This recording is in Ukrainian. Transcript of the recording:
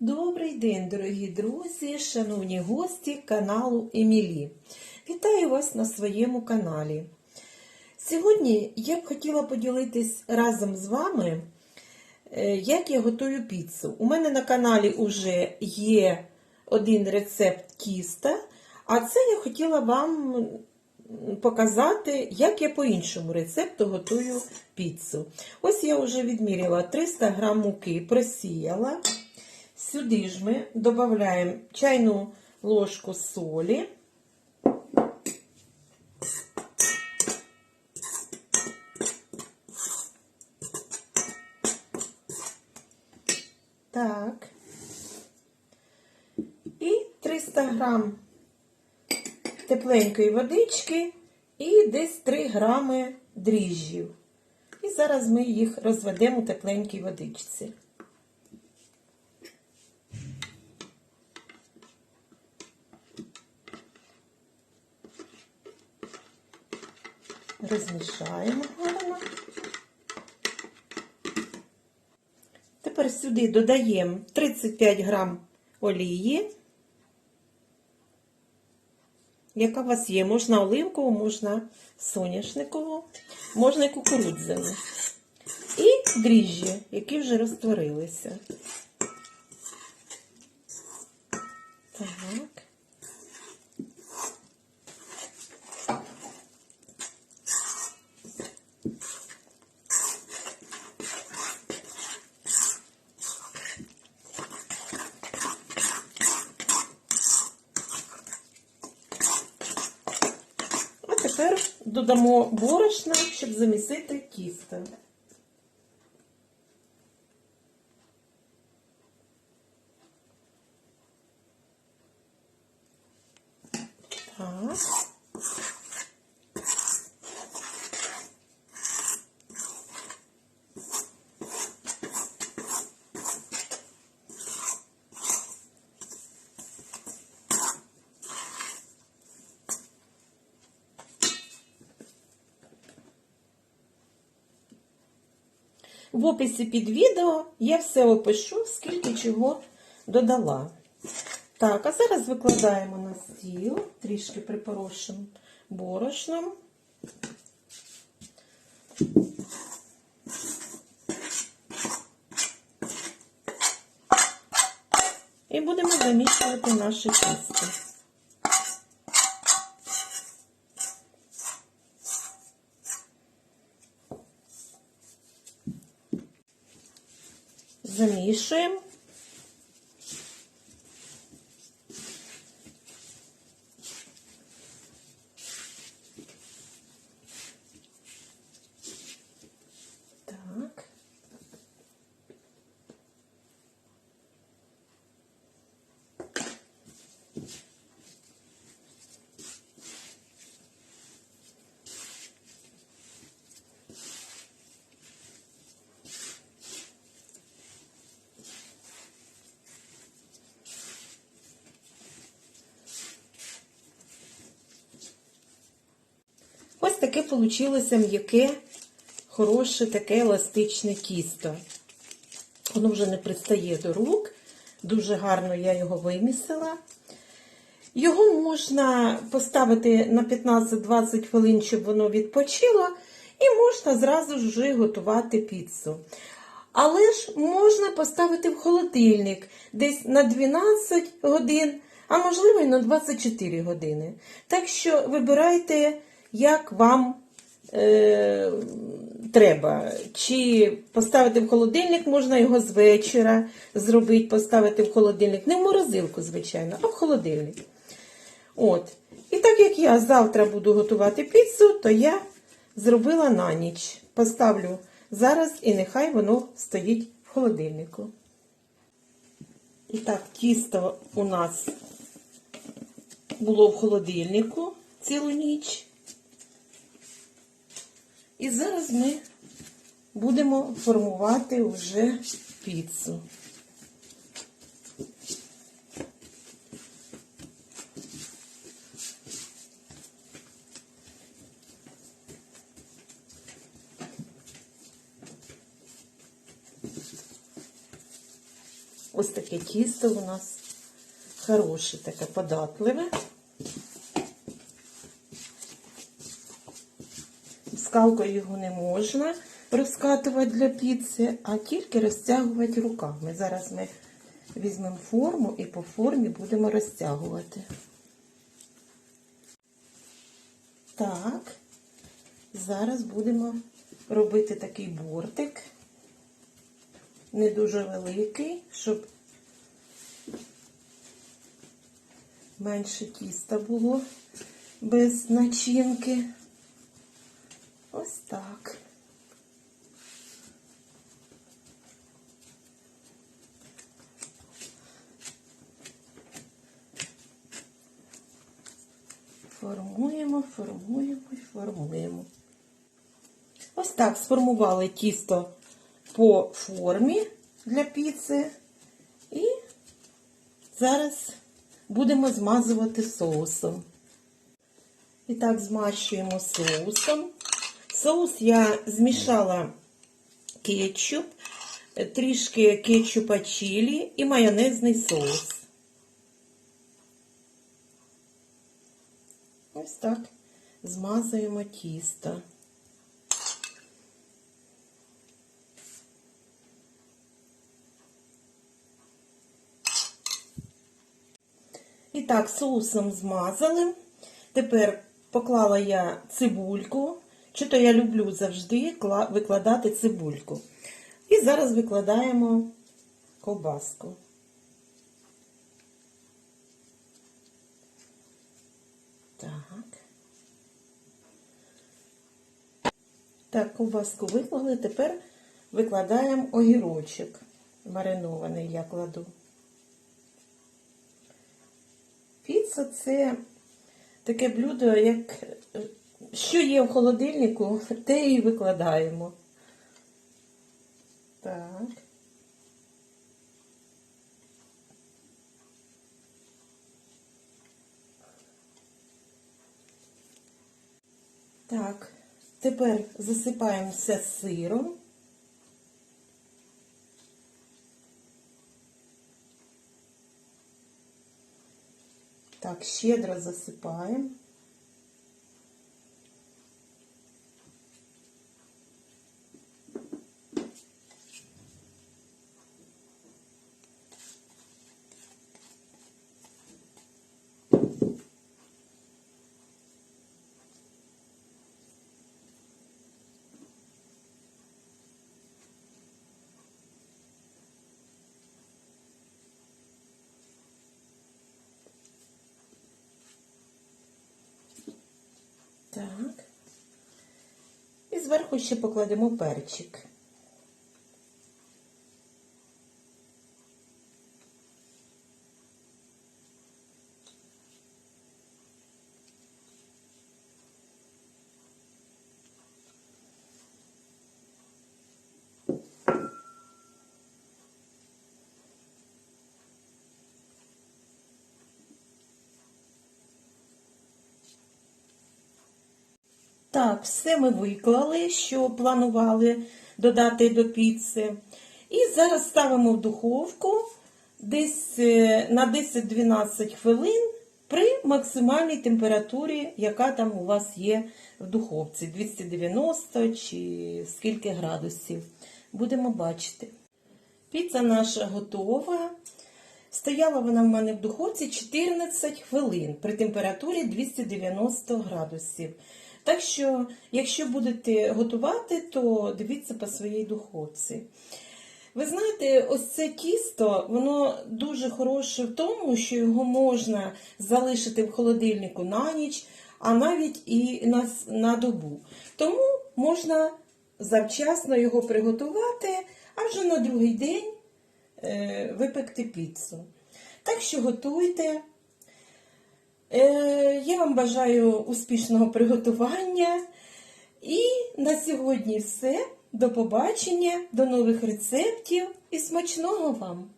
Добрий день, дорогі друзі, шановні гості каналу Емілі. Вітаю вас на своєму каналі. Сьогодні я б хотіла поділитись разом з вами, е, як я готую піцу. У мене на каналі вже є один рецепт тіста, а це я хотіла вам показати, як я по іншому рецепту готую піцу. Ось я вже відміряла 300 г муки, просіяла. Сюди ж ми додаємо чайну ложку солі. Так. І 300 грам тепленької водички і десь 3 грами дріжджів. І зараз ми їх розведемо у тепленькій водичці. Розмішаємо гарно. Тепер сюди додаємо 35 грам олії, яка у вас є. Можна оливкову, можна соняшникову, можна і кукурудзяну. І дріжджі, які вже розтворилися. Так. А тепер додамо борошна, щоб замісити тісто. В описі під відео я все опишу, скільки чого додала. Так, а зараз викладаємо на стіл, трішки припорошим борошном. І будемо замішувати наше тісто. Замішуємо. Так. Ось таке вийшло м'яке, хороше, таке еластичне тісто. Воно вже не пристає до рук. Дуже гарно я його вимісила. Його можна поставити на 15-20 хвилин, щоб воно відпочило, і можна зразу ж готувати піцу. Але ж можна поставити в холодильник десь на 12 годин, а можливо і на 24 години. Так що вибирайте, як вам е, треба. Чи поставити в холодильник, можна його з вечора зробити, поставити в холодильник. Не в морозилку, звичайно, а в холодильник. От. І так як я завтра буду готувати піцу, то я зробила на ніч. Поставлю зараз і нехай воно стоїть в холодильнику. І так, тісто у нас було в холодильнику цілу ніч. І зараз ми будемо формувати вже піцу. Ось таке тісто у нас хороше, таке податливе. Скалкою його не можна розкатувати для піци, а тільки розтягувати руками. Зараз ми візьмемо форму і по формі будемо розтягувати. Так, зараз будемо робити такий бортик, не дуже великий, щоб менше тіста було без начинки. Ось так. Формуємо, формуємо і формуємо. Ось так сформували тісто по формі для піци. І зараз будемо змазувати соусом. І так змащуємо соусом. Соус я змішала кетчуп, трішки кетчупа чилі і майонезний соус. Ось так змазуємо тісто. І так, соусом змазали. Тепер поклала я цибульку. Чи то я люблю завжди викладати цибульку. І зараз викладаємо ковбаску. Так. Так, ковбаску виклали, тепер викладаємо огірочок. Маринований я кладу. Піца це таке блюдо, як що є в холодильнику, те і викладаємо. Так. Так, тепер засипаємо все сиром. Так, щедро засипаємо. Так. І зверху ще покладемо перчик. Так, все ми виклали, що планували додати до піци. І зараз ставимо в духовку десь е, на 10-12 хвилин при максимальній температурі, яка там у вас є в духовці. 290 чи скільки градусів. Будемо бачити. Піца наша готова. Стояла вона в мене в духовці 14 хвилин при температурі 290 градусів. Так що, якщо будете готувати, то дивіться по своїй духовці. Ви знаєте, ось це тісто, воно дуже хороше в тому, що його можна залишити в холодильнику на ніч, а навіть і на, на добу. Тому можна завчасно його приготувати, а вже на другий день е, випекти піцу. Так що готуйте. Е, я вам бажаю успішного приготування. І на сьогодні все. До побачення, до нових рецептів і смачного вам!